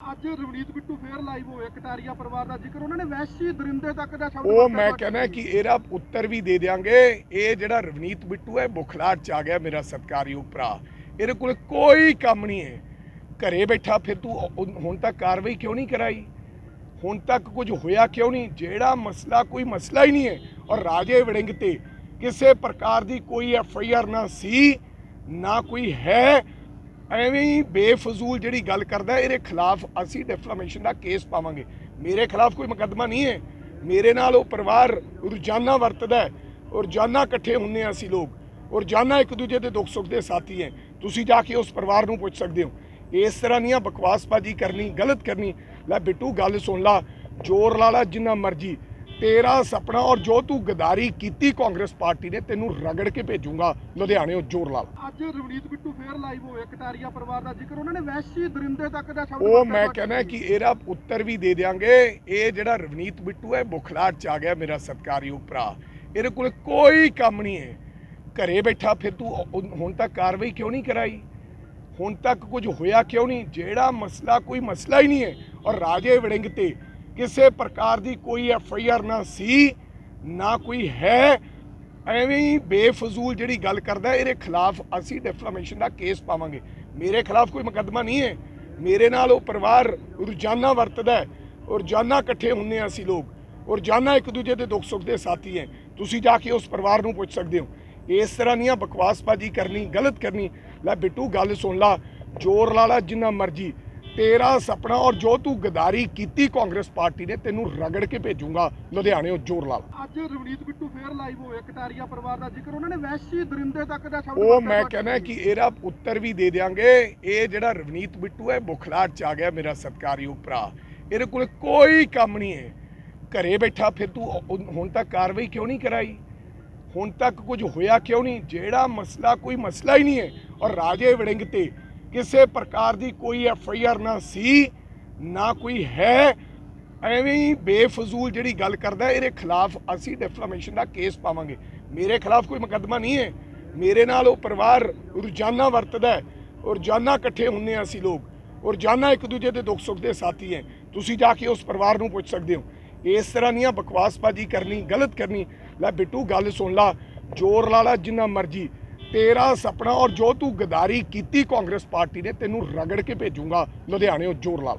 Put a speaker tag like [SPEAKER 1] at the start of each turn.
[SPEAKER 1] ਅੱਜ ਰਵਨੀਤ ਬਿੱਟੂ ਫੇਰ ਲਾਈਵ ਹੋਏ ਕਟਾਰੀਆ ਪਰਿਵਾਰ ਦਾ ਜ਼ਿਕਰ ਉਹਨਾਂ ਨੇ ਵੈਸ਼ੀ ਦਰਿੰਦੇ ਤੱਕ ਦਾ ਸ਼ਬਦ
[SPEAKER 2] ਉਹ ਮੈਂ ਕਹਿੰਦਾ ਕਿ ਇਹਦਾ ਉੱਤਰ ਵੀ ਦੇ ਦਿਆਂਗੇ। ਇਹ ਜਿਹੜਾ ਰਵਨੀਤ ਬਿੱਟੂ ਹੈ ਬੁਖਲਾਟ ਚ ਆ ਗਿਆ ਮੇਰਾ ਸਤਿਕਾਰਯੋਗ ਭਰਾ। ਇਹਦੇ ਕੋਲ ਕੋਈ ਕੰਮ ਨਹੀਂ ਹੈ। ਘਰੇ ਬੈਠਾ ਫਿਰ ਤੂੰ ਹੁਣ ਤੱਕ ਕਾਰਵਾਈ ਕਿਉਂ ਨਹੀਂ ਕਰਾਈ? ਹੁਣ ਤੱਕ ਕੁਝ ਹੋਇਆ ਕਿਉਂ ਨਹੀਂ? ਜਿਹੜਾ ਮਸਲਾ ਕੋਈ ਮਸਲਾ ਹੀ ਨਹੀਂ ਹੈ। ਔਰ ਰਾਜੇ ਵੜਿੰਗ ਤੇ ਕਿਸੇ ਪ੍ਰਕਾਰ ਦੀ ਕੋਈ ਐਫ ਆਈ ਆਰ ਨਾ ਸੀ ਨਾ ਕੋਈ ਹੈ। ਐਵੇਂ ਹੀ ਬੇਫਜ਼ੂਲ ਜਿਹੜੀ ਗੱਲ ਕਰਦਾ ਇਹਦੇ ਖਿਲਾਫ ਅਸੀਂ ਡਿਫਲੇਮੇਸ਼ਨ ਦਾ ਕੇਸ ਪਾਵਾਂਗੇ। ਮੇਰੇ ਖਿਲਾਫ ਕੋਈ ਮੁਕੱਦਮਾ ਨਹੀਂ ਹੈ। ਮੇਰੇ ਨਾਲ ਉਹ ਪਰਿਵਾਰ ਰੋਜ਼ਾਨਾ ਵਰਤਦਾ ਹੈ ਔਰ ਰੋਜ਼ਾਨਾ ਇਕੱਠੇ ਹੁੰਨੇ ਹਾਂ ਅਸੀਂ ਲੋਕ ਔਰ ਰੋਜ਼ਾਨਾ ਇੱਕ ਦੂਜੇ ਦੇ ਦੁੱਖ ਸੁੱਖ ਦੇ ਸਾਥੀ ਹੈ। ਤੁਸੀਂ ਜਾ ਕੇ ਉਸ ਪਰਿਵਾਰ ਨੂੰ ਪੁੱਛ ਸਕਦੇ ਹੋ। ਇਸ ਤਰ੍ਹਾਂ ਦੀਆਂ ਬਕਵਾਸਬਾਜ਼ੀ ਕਰਨੀ, ਗਲਤ ਕਰਨੀ, ਲੈ ਬਿੱਟੂ ਗੱਲ ਸੁਣ ਲਾ, ਜ਼ੋਰ ਲਾ ਲਾ ਜਿੰਨਾ ਮਰਜ਼ੀ। ਤੇਰਾ ਸੁਪਨਾ ਔਰ ਜੋ ਤੂੰ ਗਦਾਰੀ ਕੀਤੀ ਕਾਂਗਰਸ ਪਾਰਟੀ ਨੇ ਤੈਨੂੰ ਰਗੜ ਕੇ ਭੇਜੂਗਾ। ਲੁਧਿਆਣਿਓਂ ਜ਼ੋਰ ਲਾ ਲਾ
[SPEAKER 1] ਅੱਜ ਰਵਨੀਤ ਬਿੱਟੂ ਫੇਰ ਲਾਈਵ ਹੋਏ ਕਟਾਰੀਆ ਪਰਿਵਾਰ ਦਾ ਜ਼ਿਕਰ ਉਹਨਾਂ ਨੇ ਵੈਸ਼ੀ ਦਰਿੰਦੇ ਤੱਕ ਦਾ ਸ਼ਬਦ
[SPEAKER 2] ਉਹ ਮੈਂ ਕਹਿੰਦਾ ਕਿ ਇਹਦਾ ਉੱਤਰ ਵੀ ਦੇ ਦਿਆਂਗੇ। ਇਹ ਜਿਹੜਾ ਰਵਨੀਤ ਬਿੱਟੂ ਹੈ ਬੁਖਲਾਟ ਚ ਆ ਗਿਆ ਮੇਰਾ ਸਤਿਕਾਰਯੋਗ ਭਰਾ। ਇਹਦੇ ਕੋਲ ਕੋਈ ਕੰਮ ਨਹੀਂ ਹੈ। ਘਰੇ ਬੈਠਾ ਫਿਰ ਤੂੰ ਹੁਣ ਤੱਕ ਕਾਰਵਾਈ ਕਿਉਂ ਨਹੀਂ ਕਰਾਈ? ਹੁਣ ਤੱਕ ਕੁਝ ਹੋਇਆ ਕਿਉਂ ਨਹੀਂ? ਜਿਹੜਾ ਮਸਲਾ ਕੋਈ ਮਸਲਾ ਹੀ ਨਹੀਂ ਹੈ। ਔਰ ਰਾਜੇ ਵੜਿੰਗ ਤੇ ਕਿਸੇ ਪ੍ਰਕਾਰ ਦੀ ਕੋਈ ਐਫ ਆਈ ਆਰ ਨਾ ਸੀ, ਨਾ ਕੋਈ ਹੈ। ਐਵੇਂ ਹੀ ਬੇਫਜ਼ੂਲ ਜਿਹੜੀ ਗੱਲ ਕਰਦਾ, ਇਹਦੇ ਖਿਲਾਫ ਅਸੀਂ ਡਿਫਲੇਮੇਸ਼ਨ ਦਾ ਕੇਸ ਪਾਵਾਂਗੇ। ਮੇਰੇ ਖਿਲਾਫ ਕੋਈ ਮੁਕੱਦਮਾ ਨਹੀਂ ਹੈ। ਮੇਰੇ ਨਾਲ ਉਹ ਪਰਿਵਾਰ ਰੋਜ਼ਾਨਾ ਵਰਤਦਾ ਔਰ ਰੋਜ਼ਾਨਾ ਇਕੱਠੇ ਹੁੰਨੇ ਹਾਂ ਅਸੀਂ ਲੋਕ। ਔਰ ਰੋਜ਼ਾਨਾ ਇੱਕ ਦੂਜੇ ਦੇ ਦੁੱਖ ਸੁੱਖ ਦੇ ਸਾਥੀ ਹੈ। ਤੁਸੀਂ ਜਾ ਕੇ ਉਸ ਪਰਿਵਾਰ ਨੂੰ ਪੁੱਛ ਸਕਦੇ ਹੋ। ਇਸ ਤਰ੍ਹਾਂ ਦੀਆਂ ਬਕਵਾਸਬਾਜ਼ੀ ਕਰਨੀ, ਗਲਤ ਕਰਨੀ। ਲੈ ਬਿੱਟੂ, ਗੱਲ ਸੁਣ ਲਾ। ਜ਼ੋਰ ਲਾ ਲਾ ਜਿੰਨਾ ਮਰਜ਼ੀ। ਤੇਰਾ ਸੁਪਨਾ ਔਰ ਜੋ ਤੂੰ ਗਦਾਰੀ ਕੀਤੀ ਕਾਂਗਰਸ ਪਾਰਟੀ ਨੇ ਤੈਨੂੰ ਰਗੜ ਕੇ ਭੇਜੂਗਾ। ਲੁਧਿਆਣਿਓਂ ਜ਼ੋਰ ਲਾ ਲਾ
[SPEAKER 1] ਅੱਜ ਰਵਨੀਤ ਬਿੱਟੂ ਫੇਰ ਲਾਈਵ ਹੋਏ ਕਟਾਰੀਆ ਪਰਿਵਾਰ ਦਾ ਜ਼ਿਕਰ ਉਹਨਾਂ ਨੇ ਵੈਸ਼ੀ ਦਰਿੰਦੇ ਤੱਕ ਦਾ ਸ਼ਬਦ
[SPEAKER 2] ਉਹ ਮੈਂ ਕਹਿੰਦਾ ਕਿ ਇਹਦਾ ਉੱਤਰ ਵੀ ਦੇ ਦਿਆਂਗੇ। ਇਹ ਜਿਹੜਾ ਰਵਨੀਤ ਬਿੱਟੂ ਹੈ ਬੁਖਲਾਟ ਚ ਆ ਗਿਆ ਮੇਰਾ ਸਤਿਕਾਰਯੋਗ ਭਰਾ। ਇਹਦੇ ਕੋਲ ਕੋਈ ਕੰਮ ਨਹੀਂ ਹੈ। ਘਰੇ ਬੈਠਾ ਫਿਰ ਤੂੰ ਉਹ- ਹੁਣ ਤੱਕ ਕਾਰਵਾਈ ਕਿਉਂ ਨਹੀਂ ਕਰਾਈ? ਹੁਣ ਤੱਕ ਕੁਝ ਹੋਇਆ ਕਿਉਂ ਨਹੀਂ? ਜਿਹੜਾ ਮਸਲਾ ਕੋਈ ਮਸਲਾ ਹੀ ਨਹੀਂ ਹੈ। ਔਰ ਰਾਜੇ ਵੜਿੰਗ ਤੇ ਕਿਸੇ ਪ੍ਰਕਾਰ ਦੀ ਕੋਈ ਐਫ ਆਈ ਆਰ ਨਾ ਸੀ, ਨਾ ਕੋਈ ਹੈ। ਐਵੇਂ ਹੀ ਬੇਫਜ਼ੂਲ ਜਿਹੜੀ ਗੱਲ ਕਰਦਾ, ਇਹਦੇ ਖਿਲਾਫ ਅਸੀਂ ਡਿਫਲੇਮੇਸ਼ਨ ਦਾ ਕੇਸ ਪਾਵਾਂਗੇ। ਮੇਰੇ ਖਿਲਾਫ ਕੋਈ ਮੁਕੱਦਮਾ ਨਹੀਂ ਹੈ। ਮੇਰੇ ਨਾਲ ਉਹ ਪਰਿਵਾਰ ਰੋਜ਼ਾਨਾ ਵਰਤਦਾ ਹੈ। ਰੋਜ਼ਾਨਾ ਇਕੱਠੇ ਹੁੰਨੇ ਹਾਂ ਅਸੀਂ ਲੋਕ। ਰੋਜ਼ਾਨਾ ਇੱਕ ਦੂਜੇ ਦੇ ਦੁੱਖ ਸੁੱਖ ਦੇ ਸਾਥੀ ਹੈ। ਤੁਸੀਂ ਜਾ ਕੇ ਉਸ ਪਰਿਵਾਰ ਨੂੰ ਪੁੱਛ ਸਕਦੇ ਹੋ। ਇਸ ਤਰ੍ਹਾਂ ਦੀਆਂ ਬਕਵਾਸਬਾਜ਼ੀ ਕਰਨੀ, ਗਲਤ ਕਰਨੀ, ਲੈ ਬਿੱਟੂ ਗੱਲ ਸੁਣ ਲਾ। ਜ਼ੋਰ ਲਾ ਲਾ ਜਿੰਨਾ ਮਰਜ਼ੀ। ਤੇਰਾ ਸੁਪਨਾ ਔਰ ਜੋ ਤੂੰ ਗਦਾਰੀ ਕੀਤੀ ਕਾਂਗਰਸ ਪਾਰਟੀ ਨੇ, ਤੈਨੂੰ ਰਗੜ ਕੇ ਭੇਜੂਗਾ। ਲੁਧਿਆਣਿਓਂ ਜ਼ੋਰ ਲਾ